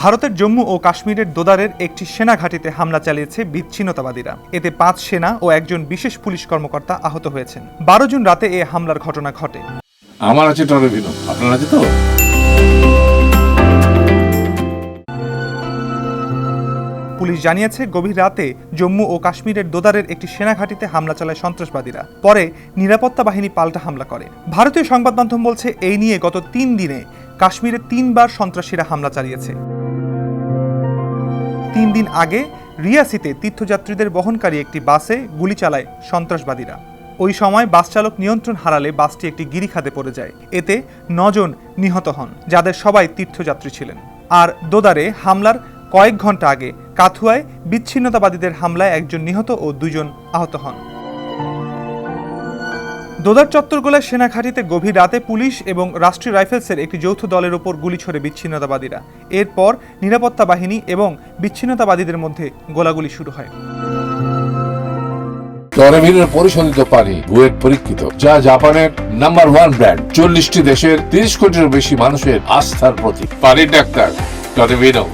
ভারতের জম্মু ও কাশ্মীরের দোদারের একটি সেনা ঘাঁটিতে হামলা চালিয়েছে বিচ্ছিন্নতাবাদীরা। এতে পাঁচ সেনা ও একজন বিশেষ পুলিশ কর্মকর্তা আহত হয়েছেন। বারো জুন রাতে এ হামলার ঘটনা ঘটে। আমার আছে আপনার আছে তো? পুলিশ জানিয়েছে গভীর রাতে জম্মু ও কাশ্মীরের দোদারের একটি সেনা ঘাঁটিতে হামলা চালায় সন্ত্রাসবাদীরা। পরে নিরাপত্তা বাহিনী পাল্টা হামলা করে। ভারতীয় সংবাদ মাধ্যম বলছে এই নিয়ে গত তিন দিনে কাশ্মীরে তিনবার সন্ত্রাসীরা হামলা চালিয়েছে। তিন দিন আগে রিয়াসিতে তীর্থযাত্রীদের বহনকারী একটি বাসে গুলি চালায় সন্ত্রাসবাদীরা। ওই সময় বাস চালক নিয়ন্ত্রণ হারালে বাসটি একটি গিরিখাতে পড়ে যায়। এতে নজন নিহত হন, যাদের সবাই তীর্থযাত্রী ছিলেন। আর দোদারে হামলার কয়েক ঘণ্টা আগে কাথুয়ায় বিচ্ছিন্নতাবাদীদের হামলায় একজন নিহত ও দুজন আহত হন। দোদার চত্বরগোলায় সেনা ঘাঁটিতে গভীর রাতে পুলিশ এবং রাষ্ট্রীয় রাইফেলসের একটি যৌথ দলের ওপর গুলি ছড়ে বিচ্ছিন্নতাবাদীরা। এরপর নিরাপত্তা বাহিনী এবং বিচ্ছিন্নতাবাদীদের মধ্যে গোলাগুলি শুরু হয়। টরেভিনোর পরিশোধিত পানি বুয়েট পরীক্ষিত, যা জাপানের নাম্বার ওয়ান ব্র্যান্ড। চল্লিশটি দেশের তিরিশ কোটিরও বেশি মানুষের আস্থার প্রতীক। পানির ডাক্তার টরেভিনো